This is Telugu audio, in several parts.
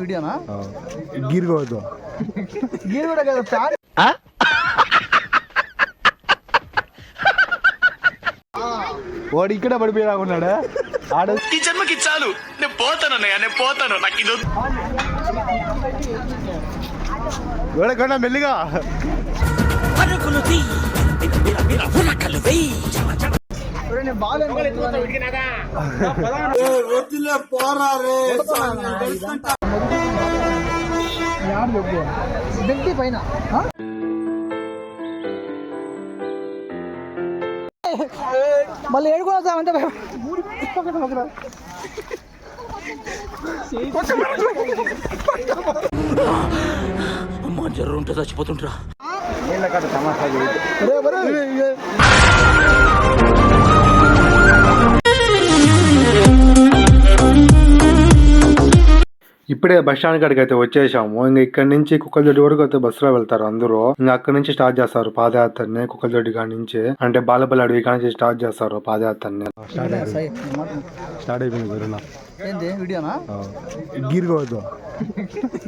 వీడియోనా? గిరిగోదు గీరు కూడా కదా ఫ్యాన్. వాడు ఇక్కడ పడిపోయేలా ఉన్నాడా? ఆడ ఈ జన్మకి చాలు. నేను పోతాను అన్నయ్య నేను పోతాను. నాకు ఇది. ఎవడకన్నా మెల్లిగా? ఒరేయ్, నేను బాగాలేదు బెంటి పైన? మళ్ళీ ఏడుకోవద్దామంటే అమ్మా జర్రు ఉంటే చచ్చిపోతుంటరా ఇప్పుడే బస్ స్టాండ్ కాడికి అయితే వచ్చేసాము. ఇంకా ఇక్కడ నుంచి కుక్కలదొడ్డి వరకు అయితే బస్సులో వెళ్తారు అందరూ. ఇంకా అక్కడ నుంచి స్టార్ట్ చేస్తారు పాదయాత్రని కుక్కలదొడ్డి కాడి నుంచి. అంటే బాలపల్లి అడవి కాడి నుంచి స్టార్ట్ చేస్తారు పాదయాత్రని. స్టార్ట్ అయిపోయింది. గురునా ఏంది? వీడియోనా? గిరిగోదు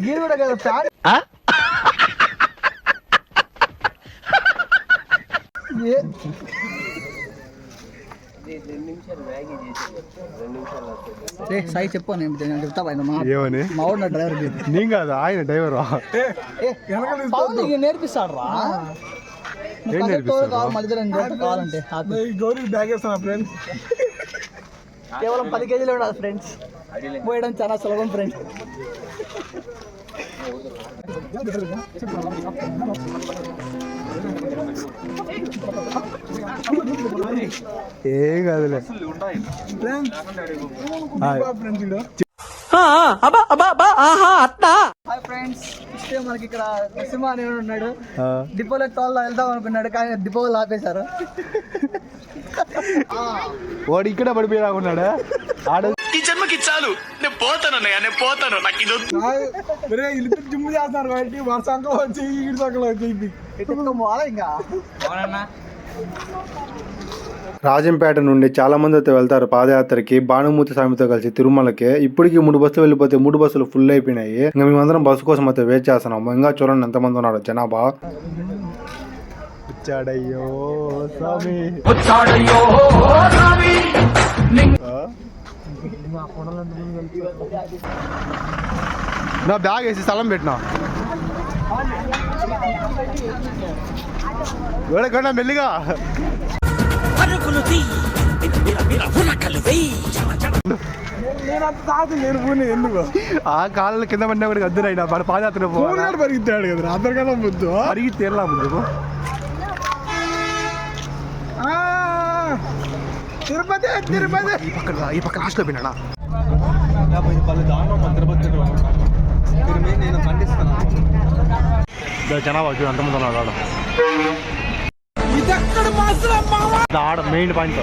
గీరు కూడా కదా ఫ్యాన్ ఏ- ఏ? సాయి చెప్పు నేను చెప్తా ఏమని? మా వాడు నా డ్రైవర్ నేను కాదు ఆయన డ్రైవర్. నేర్పిస్తాడు? రా కావాలంటే గౌరీ బ్యాగ్ వేస్తాను ఫ్రెండ్ కేవలం పది కేజీలు ఉండాలి ఫ్రెండ్స్. పోయడం చాలా సులభం ఫ్రెండ్స్. ఏం కాదులే. హాయ్. హాయ్ ఫ్రెండ్స్ ఇస్తే మనకి ఇక్కడ నరసింహ అని ఉన్నాడు. ఆ, డిపోలో తోళ్ళ వెళ్దాం అనుకున్నాడు కానీ డిపోలో ఆపేశారు వాడు ఇక్కడ పడిపోయేలా ఉన్నాడా ఆడ ఈ జన్మకి చాలు. నేను పోతాను నేను పోతాను. నాకు ఇది. ఒరే ఇల్లు జిమ్ చేస్తున్నారు కాబట్టి వర్ష అంకలు వచ్చి ఈడి సంకలు వచ్చి. ఇంకా? రాజంపేట నుండి చాలా మంది అయితే వెళ్తారు పాదయాత్రకి. భానుమూర్తి స్వామితో కలిసి తిరుమలకి. ఇప్పటికి మూడు బస్సులు వెళ్ళిపోతే మూడు బస్సులు ఫుల్ అయిపోయినాయి. ఇంకా మేమందరం బస్సు కోసం అయితే వెయిట్ చేస్తున్నాము ఇంకా చూడండి ఎంతమంది ఉన్నారు జనాభా. వచ్చాడయ్యో స్వామి. నా బ్యాగ్ వేసి స్థలం పెట్టినా? ఎవడకన్నా మెల్లిగా. నేను అంత తాత నేను పోనీ ఎందుకు? ఆ కాళ్ళ కింద పడినా కూడా అద్దునైనా మన పాదయాత్ర పూనాడు పరిగెత్తాడు కదా అందరికన్నా ముద్దు తీరలా ముందుకు ఆ, తిరుపతి తిరుపతి. ఈ పక్క ఈ పక్క లాస్ట్లో పోయినా జనాభా చూడు ఎంతమంది ఉన్నారు ఆడ ఆడ మెయిన్ పాయింట్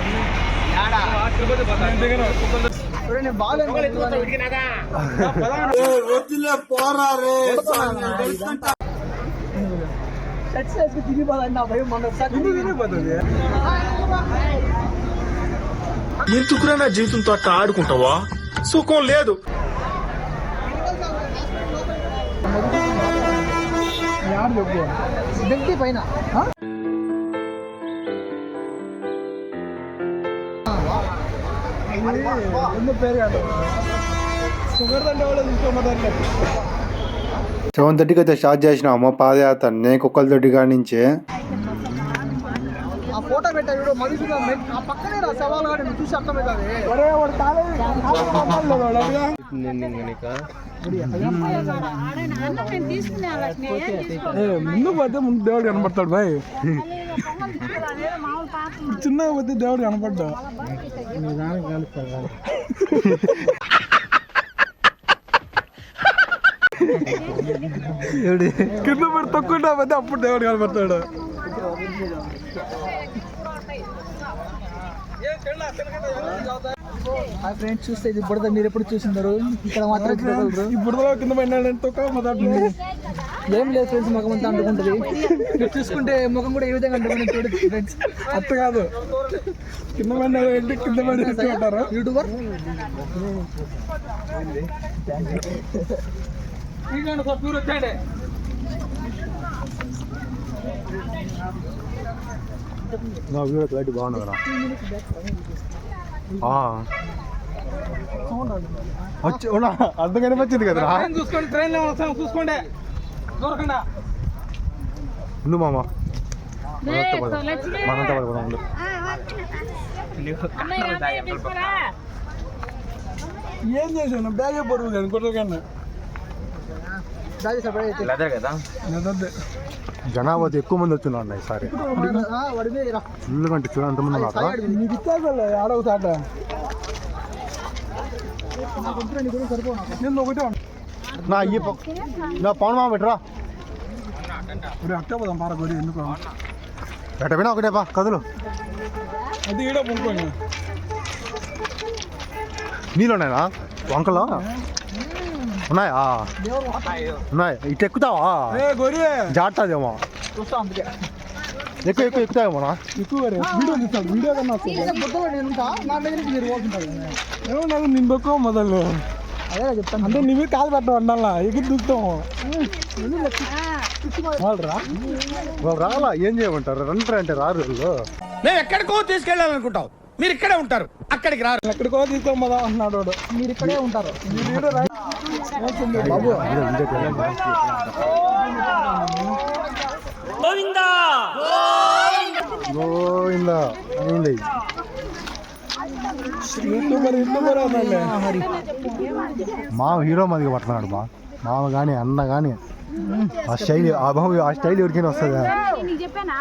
భయం తిరిగిపోతుంది ఎందుకురా నా జీవితంతో అట్లా ఆడుకుంటావా? సుఖం లేదు. పైన ఆ? ఎందుకు పేరు కాదు షుగర్ అంటే వాళ్ళు తీసుకోమన్నారు సెవెన్ థర్టీకి అయితే స్టార్ట్ చేసినాము పాదయాత్రని కుక్కల తొట్టి కాడి నుంచి. ఆ ఫోటో పెట్టా వీడు ఆ పక్కనే సవాల్ చూసి అర్థమవుతుంది ఒరే వాడు కాలేజీ కాలేజీ వాడు అడిగా ఏ, ముందు పోతే ముందు దేవుడు కనపడతాడు బాయ్ చిన్నగా పోతే దేవుడు కనపడ్డా కింద పడి తొక్కుంటా పోతే అప్పుడు దేవుడు కనపడతాడు ఆ ఫ్రెండ్స్ చూస్తే ఇది బుడద మీరు ఎప్పుడు చూసిందరు? ఇక్కడ మాత్రం చూడగలరు. ఇప్పుడు కింద ఏం లేదు ఫ్రెండ్స్ ముఖం అంతా అంటుకుంటుంది. మీరు చూసుకుంటే ముఖం కూడా ఏ విధంగా అంటుకుంటుంది ఫ్రెండ్స్. అత్త కాదు. కింద పడినాడు ఏంటి కింద పడి అంటారు. యూట్యూబర్? నా వీడియో క్లారిటీ. వచ్చి ఉన్నా, అర్థం కనిపించింది కదరా? ట్రైన్ చూసుకోండి చూసుకోండి. దూరకుండా. ఉండు మామ. మనంతా పోదాం, ఉండు. ఏం చేశాను బ్యాగే బరువు కానీ కుట్రకన్నా అదే జనాభా ఎక్కువ మంది వచ్చిన్నారు ఈసారి. ఇల్లు కంటే చూడ. నా అయ్యి నా పవన్ మామ పెట్టరా? అట్టే పోదాం పార కొరి ఎందుకు? ఎట పోయినా ఒకటే బా కదులు. అది ఈడ నీళ్ళు ఉన్నాయా వంకలో? ఉన్నాయా? ఉన్నాయి? ఇటు ఎక్కుతావా? అందుకే ఎక్కువ ఎక్కువ ఎక్కువ గొరి వీడియో తీస్తాను. వీడియో కన్నా నేను నింబెక్కువ మొదలు. అదే చెప్తాను. అంటే నువ్వే కాలు పెట్టడం అన్నా ఎగిరి దూకుతాము. రావాలా? ఏం చేయమంటారు? రంటారు అంటే రారు మేము ఎక్కడికో తీసుకెళ్ళాలనుకుంటాం. మీరు ఇక్కడే ఉంటారు. అక్కడికి రారు. ఎక్కడికో అంటున్నాడు వాడు. మీరు ఇక్కడే ఉంటారు. బాబు గోవిందా! మామ హీరో మదిగా పడుతున్నాడు బా మామ కానీ అన్న కానీ ఆ స్టైల్ ఆ బాబు ఆ స్టైల్ ఎవరికైనా వస్తుందా? నీకు చెప్పానా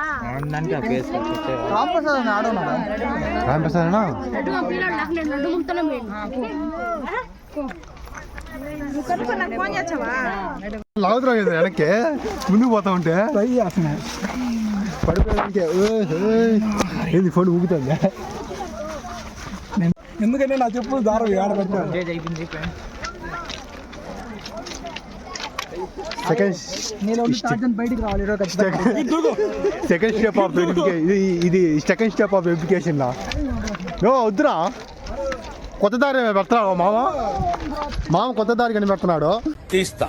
వెనక్కి? ముందుకు పోతా ఉంటే? ట్రై పడిపోయానికి ఏంది ఫోన్ ఊగుతుంది? ఎందుకంటే నా చెప్పులు దారం ఏడ పెట్టాను సెకండ్ బయటికి రావాలి స్టెప్ ఆఫ్ వెరిఫికేషన్ ఇది ఇది సెకండ్ స్టెప్ ఆఫ్ వెరిఫికేషన్ నా ఓ వద్దురా. కొత్త దారి పెడుతున్నాడు మామ? మామ కొత్త దారి కని పెడుతున్నాడు తీస్తా.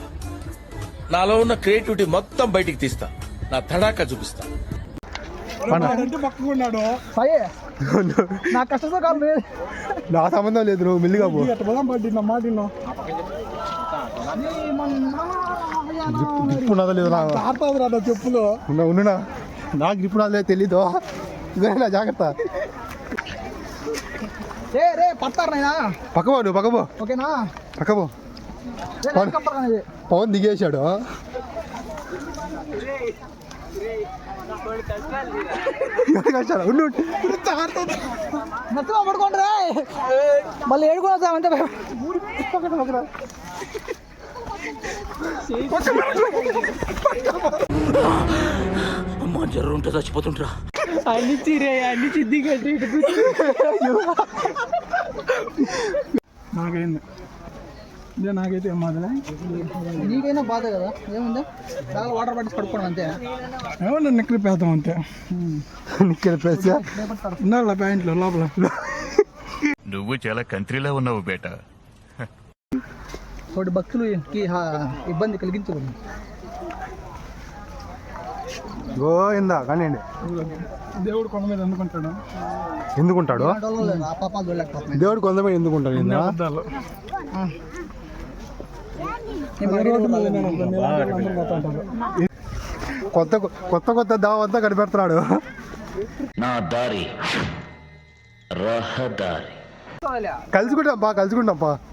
నాలో ఉన్న క్రియేటివిటీ మొత్తం బయటికి తీస్తా. నా తడాక చూపిస్తా. నా సంబంధం లేదు నువ్వు మెల్లిగా పో. మాట. గ్రిప్ ఉన్నదో లేదో నా ఆడుతుంది రా నా చెప్పులు. ఉన్నా ఉండునా నా గ్రిప్ ఉన్నదో లేదో తెలీదు. ఇదేనా జాగ్రత్త. రే రే పడతారు నాయనా. పక్కపో నువ్వు పక్కపో ఓకేనా? అనేది పవన్ దిగేశాడు. ఉండు పడుకోండి మళ్ళీ ఏడుకుని వస్తామంటే అమ్మా జర్ర ఉంటే చచ్చిపోతుంటరా అన్ని చీరే అన్ని చిద్ది కట్టి నాకైంది. ఇదే నాకైతే ఏం మాదిలే నీకైనా బాధ కదా? ఏముంది? బాగా వాటర్ పట్టి పడుకోవడం అంతే. ఏమో నన్ను ఎక్కడ పేద్దాం అంతే. ఇక్కడ ప్రెస్ ఉండాలి ప్యాంట్లో లోపల. నువ్వు చాలా కంట్రీలో ఉన్నావు బేటా. ఒకటి భక్తులకి హా- ఇబ్బంది కలిగించకూడదు గోయిందా కానీ దేవుడు కొండ మీద ఎందుకుంటాడు దేవుడు ఎందుకుంటాడు బయటికి రోడ్డు మీద ఉంటారు. కొత్త కొత్త కొత్త దావంతా కనిపెడుతున్నాడు నా దారి రహదారి కలుసుకుంటాం పా కలుసుకుంటాం పా తలుచుకోపోయి ఆడో సైడ్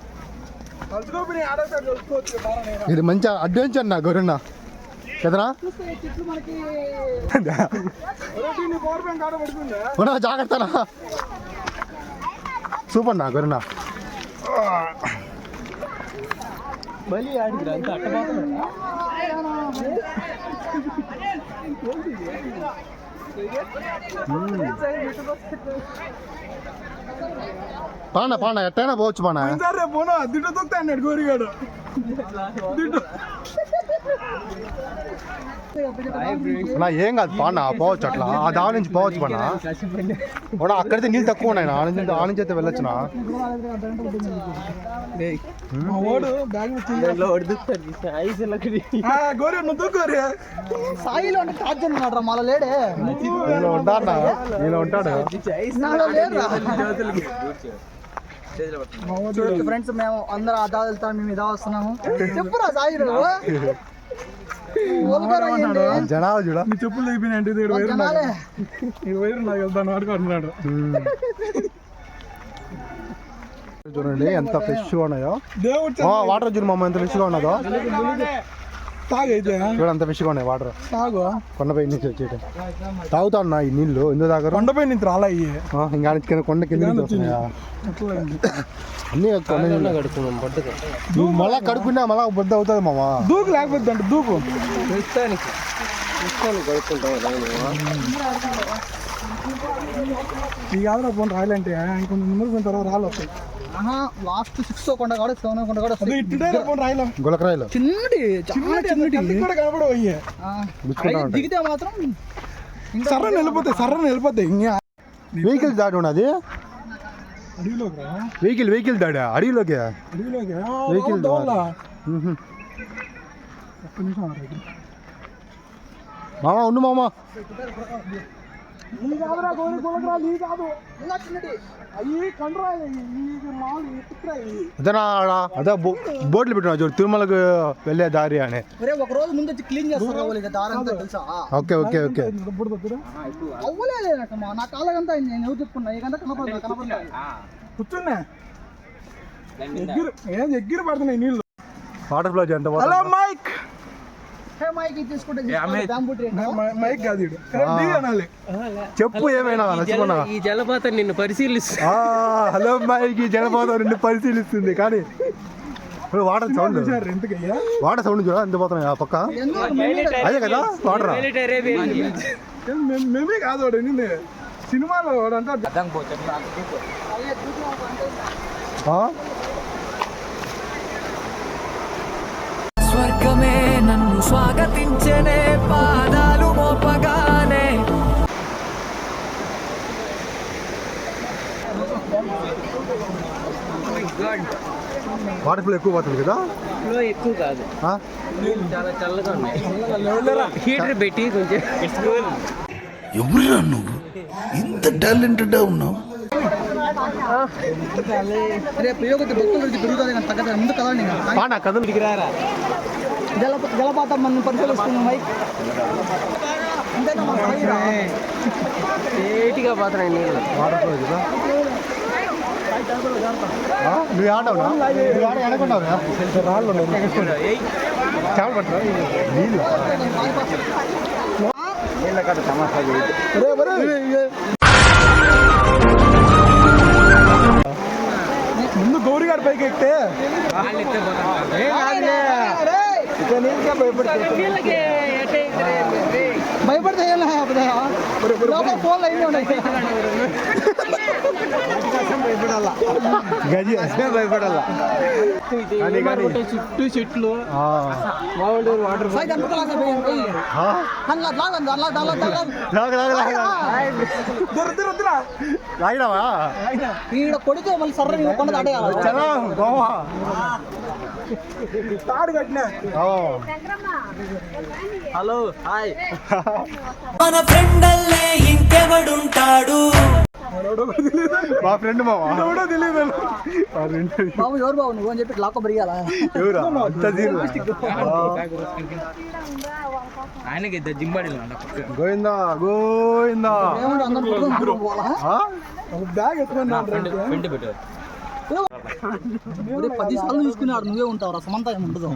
తెలుసుకోవచ్చు బాగానే. ఇది మంచి అడ్వెంచర్ నా గొర్రెన్న కదరా? ఒరేయ్, నీ పవర్ బ్యాంక్ ఆడ పడుకుందా ఉన్నా జాగ్రత్తనా? సూపర్ నా గొర్రెన్న పానా పానా ఎట్టైనా పోవచ్చు పానా సార్ రేపు పోను దిట్టు తొక్తా అన్నాడు గోరిగాడు దిట్టు నా ఏం కాదు పానా పోవచ్చు అట్లా. ఆ దాని నుంచి పోవచ్చు పానా కూడా అక్కడైతే నీళ్ళు తక్కువ ఉన్నాయి ఆ నుంచి ఆ నుంచి అయితే సాయిలో అంటే మళ్ళీ లేడే. నేను ఉంటాడా నేను ఉంటాడు? చూడండి ఫ్రెండ్స్ మేము అందరూ అదా వెళ్తాం మేము ఇదా వస్తున్నాము. చెప్పురా సాయి. జనాలు చూడ. నీ చెప్పులు అయిపోయినాయంటే ఇది వైరు నాకు జనాలే. ఇది వైరు నాకు వెళ్తాను ఆడుకుంటున్నాడు చూడండి ఎంత ఫ్రెష్గా ఉన్నాయో. వాటర్ చూడు మమ్మ ఎంత ఫ్రెష్గా ఉన్నదో. తాగైతే చూడ ఎంత ఫ్రెష్గా ఉన్నాయి వాటర్. తాగు. కొండపై నుంచి వచ్చేటి తాగుతా ఉన్నా ఈ నీళ్ళు ఎందుకు తాగరు? కొండపై నుంచి రాలా ఇవి ఆ, ఇంకా కింద కొండ కింద. అన్ని కొండ నువ్వు మళ్ళా కడుక్కున్నా మళ్ళా బొద్దు అవుతుంది మామ దూకు లేకపోతే అంటే దూకు. ఈ ఆదరా పోను రాయాలంటే ఇంకొంచెం ముందుకు పోయిన తర్వాత రాళ్ళు వస్తాయి ఆహా లాస్ట్ సిక్స్ కొండ కూడా సెవెన్ కొండ కూడా అదే ఇట్టుడే పోను రాయలేం గులకరాయిలు చిన్నటి చాలా చిన్నటి కళ్ళకి కూడా కనపడవు అయ్యే ఆ, గుచ్చుకుంటా అవి ఉంటాయి దిగితే మాత్రం ఇంకా సర్రని వెళ్ళిపోతాయి సర్రని వెళ్ళిపోతాయి ఇంకా వెహికల్ దాడి ఉన్నది అడవిలోకి రా వెహికల్ వెహికల్ దాడా అడవిలోకి అడవిలోకి Vehicle దోవలా మ్హూ. ఒక్క నిమిషం ఆగు. మామ ఉండు మామ నీ కాదురా గోరి గులకరా నీ కాదు. అయ్యి ఎత్తుకురాయి అదేనా అదే బోట్లు పెట్టినా చూడు తిరుమలకు వెళ్ళే దారి అని. ఒక రోజు ముందు వచ్చి క్లీన్ చేస్తారు తెలుసా? Okay okay okay. దగ్గర అవ్వలేదమ్మా నా కాళ్ళకంతా నేను ఎవరు చెప్పుకున్నా ఇకంతా కనపడదు కనపడదు కూర్చున్నా. ఎగ్గిరి ఏం ఎగ్గిరి పడుతున్నాయి నీళ్ళు? వాటర్ ఫ్లో ఎంత హలో మైక్! చెప్పు ఏమైనా ఈ జలపాతం నిన్ను పరిశీలిస్తా ఆ, హలో అమ్మాయికి జలపాతం రెండు పరిశీలిస్తుంది కానీ వాటర్ సౌండ్. వాటర్ సౌండ్ చూడ ఎంత పోతున్నాయి ఆ పక్క? అదే కదా వాటర్. మేమే కాదు వాడు నిన్ను. సినిమాలో వాడు అంతా స్వర్గమే నన్ను స్వాగతించనే పాదాలు మోపగానే. వాటర్ ఫ్లో ఎక్కువ పోతుంది కదా? ఫ్లో ఎక్కువ కాదు. ఆ? చాలా చల్లగా ఉన్నాయి. హీటర్ పెట్టి కొంచెం ఎవరురా నువ్వు? ఇంత టాలెంటెడ్ ఉన్నావు? రేపు యోగతి భక్తుల రుచి పెరుగుతుంది తగ్గదు? ముందు కదండి ఇంకా. పానా కథలు జలప జలపాతం మనం పరిశీలిస్తున్నాం మైక్ అంతేనా పోతున్నాయి నీళ్ళు. ఆ? నువ్వు ఆడవునా నువ్వు ఆడ అనుకున్నావునా రాళ్ళు ఉన్నాయి చేపలు పట్టరా. నీళ్ళు. ముందు గౌరీ గారి పైకి ఎక్కితే భయపడితే ఏం లేదు లోపల ఫోన్లు ఉన్నాయి. గజి భయపడాలా చుట్టూ చెట్లు లాగినావా? ఈడ కొడితే మళ్ళీ సర్ర కొండ దాటే చలా గోవా. తాడు కట్టినా. ఓ. Hello hi. మన ఫ్రెండల్లే ఇంకెవడుంటాడు? మా ఫ్రెండ్ మావా? ఎవడో తెలియదు మా ఫ్రెండ్ బాబు ఎవరు బాబు నువ్వు అని చెప్పి లాక్క బరిగాల ఎవరా? అంత జీరో. ఆయనకి జింబాడి గోవిందా గోవిందా. బ్యాగ్ ఎత్తుకున్నాడు వెంట పెట్టారు పది సార్లు చూసుకున్నాడు నువ్వే ఉంటావు రా సమంత ఏమి ఉండదు.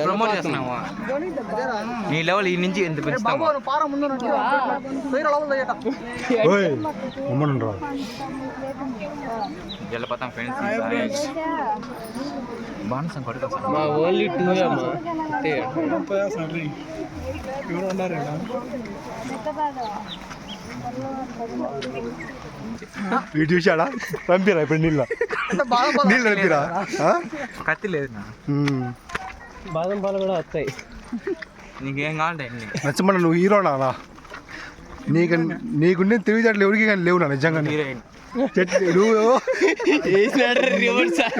ప్రమోట్ చేస్తున్నావా? నీ లెవెల్ ఈ నుంచి ఎంత పార ఉమ్మనుండ్రా జలపాతం ఫ్రెండ్స్ బాణసం కొడుకు మా ఓన్లీ టూ అమ్మా. ఎవరు ఉన్నారు వీడు చూశాడా? పంపిరా ఇప్పుడు నీళ్ళ? నీళ్ళు పంపిరా? కత్తి లేదు నా. బాదం పాలు కూడా వస్తాయి. నీకేం కావాలంటే నచ్చమన్న నువ్వు హీరో నానా నీకు నీకుండే తెలివితేటలు ఎవరికి కానీ లేవు నా నిజంగా. నువ్వు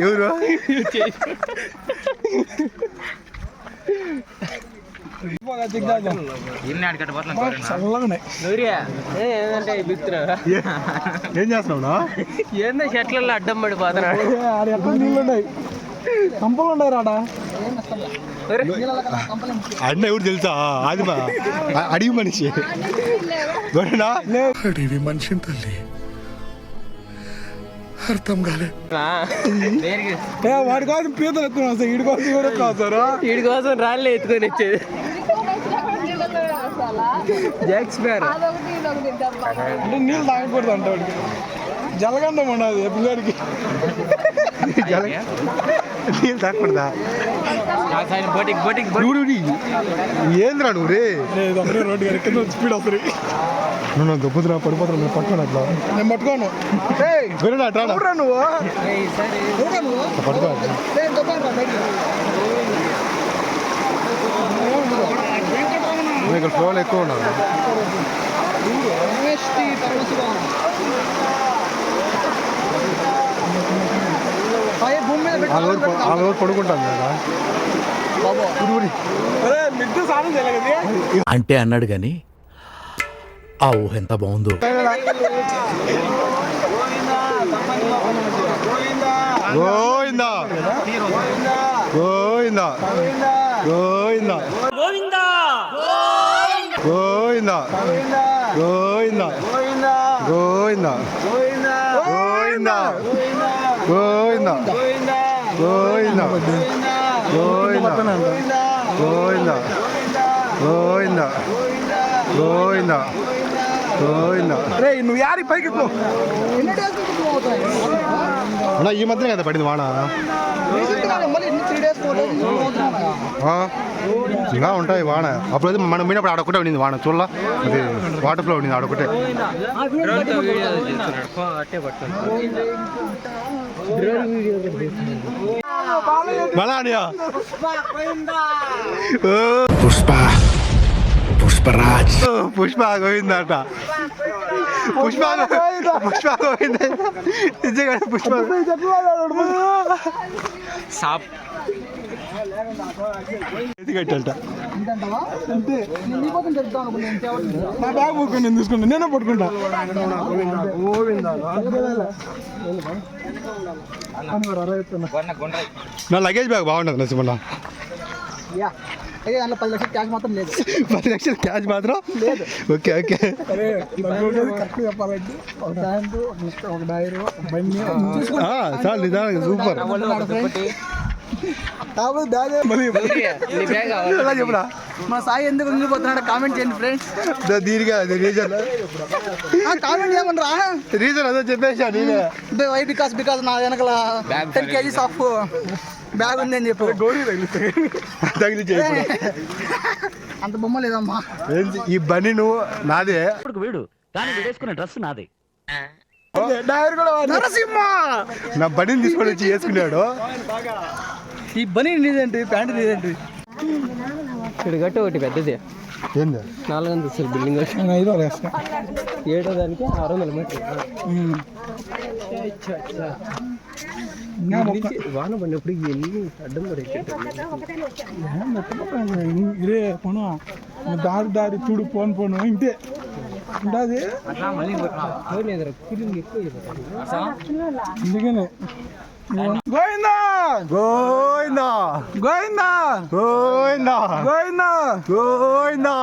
ఎవరు? ఏం చేస్తున్నావునా ఏందో చెట్లలో అడ్డం పడి పోతున్నాడు నీళ్ళున్నాయి కంపలు ఉన్నాయి రాడా అన్న ఎవరు తెలుసా అది అడిగి మనిషి మనిషిని తల్లి అర్థం కాలే. దేనికి? ఏ వాడి కోసం పీతలు ఎక్కువ వస్తాయి వీడి కోసం ఎవరు ఎక్కువ వస్తారు వీడి కోసం రాళ్ళు ఎత్తుకొని వచ్చేది. జాక్స్ పేరు అంటే నీళ్ళు తాగకూడదు అంట వాడికి. జలగండం ఉండదు పిల్లడికి. నీళ్ళు తాకూడదా బోటికి బోటికి చూడు ఏంద్రా నువ్వు రే? రోడ్డు గారి కింద స్పీడ్ వస్తుంది. నువ్వు నాకు దెబ్బతురా పడిపోతున్నా నేను పట్టుకోను అట్లా. నేను పట్టుకోను. అట్లా నువ్వు? పట్టుకో ఇక్కడ ఎక్కువ ఉన్నాను పడుకుంటాను అంటే అన్నాడు కానీ ఆ ఊహ ఎంత బాగుందో గోవిందా గోవిందా గోవిందా గోవిందా గోవిందా గోవిందా గోవిందా గోవిందా గోవిందా గోవిందా గోవిందా గోవిందా గోవిందా గోవిందా నువ్వు యారి పైకి ఎక్కువ అన్నా ఈ మధ్యనే కదా పడింది వాన ఆ? ఇంకా ఉంటాయి వాన అప్పుడు అయితే మనం పోయినప్పుడు ఆడొకటే ఉండింది వాన చూడలా అది వాటర్ ఫ్లో ఉండింది ఆడొకటే అట్టే పట్టుకుంటాం మళ్ళా అనియా పుష్ప పుష్పరాజ్ పుష్ప గోవిందట పుష్ప పుష్ప గోవింద నిజంగా పుష్ప సాప్ నా బ్యాగ్ పట్టుకుని నేను తీసుకుంటా నేనే పట్టుకుంటా నా లగేజ్ బ్యాగ్ బాగుంటుంది నరసింహన్న అదే దాంట్లో పది లక్షలు క్యాష్ మాత్రం లేదు. పది లక్షలు క్యాష్ మాత్రం? లేదు. Okay okay. అరే కరెక్ట్ చెప్పాలంటే ఒక ప్యాంటు ఒక డైరు బండి. ఆ, చాలు నిదానంగా సూపర్ మా సాయి ఎందుకు ఉండిపోతున్నాడు? కామెంట్ చేయండి ఫ్రెండ్స్ దా- దీనికి అది రీజన్ కామెంట్ చేయమనరా రీజన్ అదే చెప్పేసా నేనే. వై బికాస్ బికాస్ నా వెనకాల టెన్ కేజీస్ ఆఫ్ బ్యాగ్ ఉంది అని చెప్పు. తగిలించే ఇప్పుడు. అంత బొమ్మ లేదమ్మా? ఈ బని నువ్వు నాదే? వీడు కానీ వీడేసుకున్న డ్రెస్ నాది. నరసింహ! నా బనీని తీసుకొని వచ్చి వేసుకున్నాడు. ఈ బనీ నీదేంటి ప్యాంట్ నీదేంటి? ఇక్కడ గట్టు ఒకటి పెద్దది. ఏంది? నాలుగు అంతస్తుల బిల్డింగ్ ఐదో వేస్తా. ఏడో దానికి ఆరు వందల మొక్క వాన పడినప్పుడు ఎన్ని అడ్డం పడేది ఇదే పోను దారి దారి చూడు పోను పోను ఇంతే ఉంటుంది కూలింగ్ ఎక్కువ అందుకనే గోవిందా గోవిందా గోవిందా గోవిందా గోవిందా గోవిందా